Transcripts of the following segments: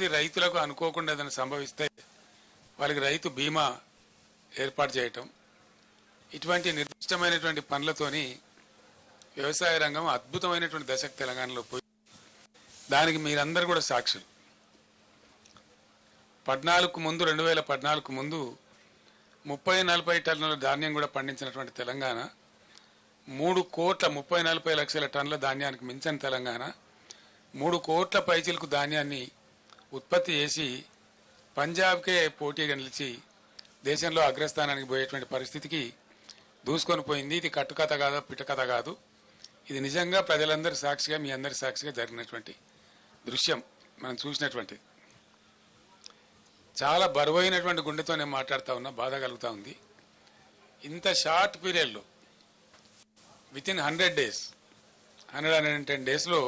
రెండవది రైతులకు అనుకోకుండా ఏదైనా సంభవిస్తే వాళ్ళకి రైతు బీమా ఏర్పాటు చేయటం ఇటువంటి నిర్దిష్టమైనటువంటి పనులతోని వ్యవసాయ రంగం అద్భుతమైనటువంటి దశకు తెలంగాణలో పోయి దానికి మీరందరూ కూడా సాక్షులు. పద్నాలుగు ముందు రెండు వేల పద్నాలుగు ముందు ముప్పై నలభై టన్నుల ధాన్యం కూడా పండించినటువంటి తెలంగాణ మూడు కోట్ల ముప్పై నలభై లక్షల టన్నుల ధాన్యానికి మించిన తెలంగాణ మూడు కోట్ల పైచిలకు ధాన్యాన్ని ఉత్పత్తి చేసి పంజాబ్కే పోటీగా నిలిచి దేశంలో అగ్రస్థానానికి పోయేటువంటి పరిస్థితికి దూసుకొని పోయింది. ఇది కట్టుకథ కాదు పిట్టకథ కాదు. ఇది నిజంగా ప్రజలందరి సాక్షిగా మీ అందరి సాక్షిగా జరిగినటువంటి దృశ్యం మనం చూసినటువంటి. చాలా బరువైనటువంటి గుండెతో నేను మాట్లాడుతూ ఉన్నా బాధ కలుగుతూ ఉంది. ఇంత షార్ట్ పీరియడ్లో with in hundred days hundred hundred and ten డేస్లో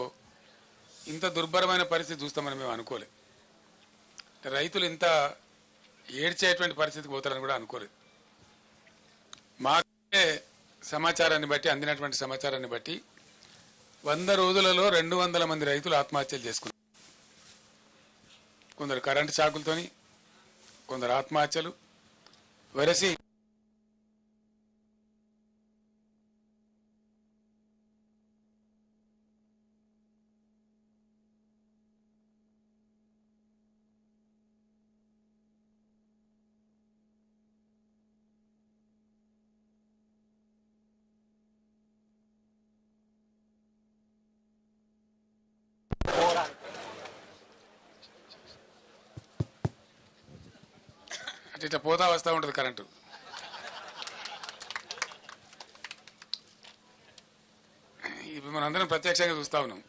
ఇంత దుర్భరమైన పరిస్థితి చూస్తామని మేము అనుకోలేదు. రైతులు ఇంత ఏడ్చేటువంటి పరిస్థితికి పోతారని కూడా అనుకోలేదు మాకే సమాచారాన్ని బట్టి అందినటువంటి సమాచారాన్ని బట్టి వంద రోజులలో రెండు వందల మంది రైతులు ఆత్మహత్యలు చేసుకున్నారు. కొందరు కరెంటు షాకులతోని కొందరు ఆత్మహత్యలు వెరసి ఇట్లా పోతా వస్తూ ఉంటుంది కరెంటు. ఇప్పుడు మనందరం ప్రత్యక్షంగా చూస్తా ఉన్నాం.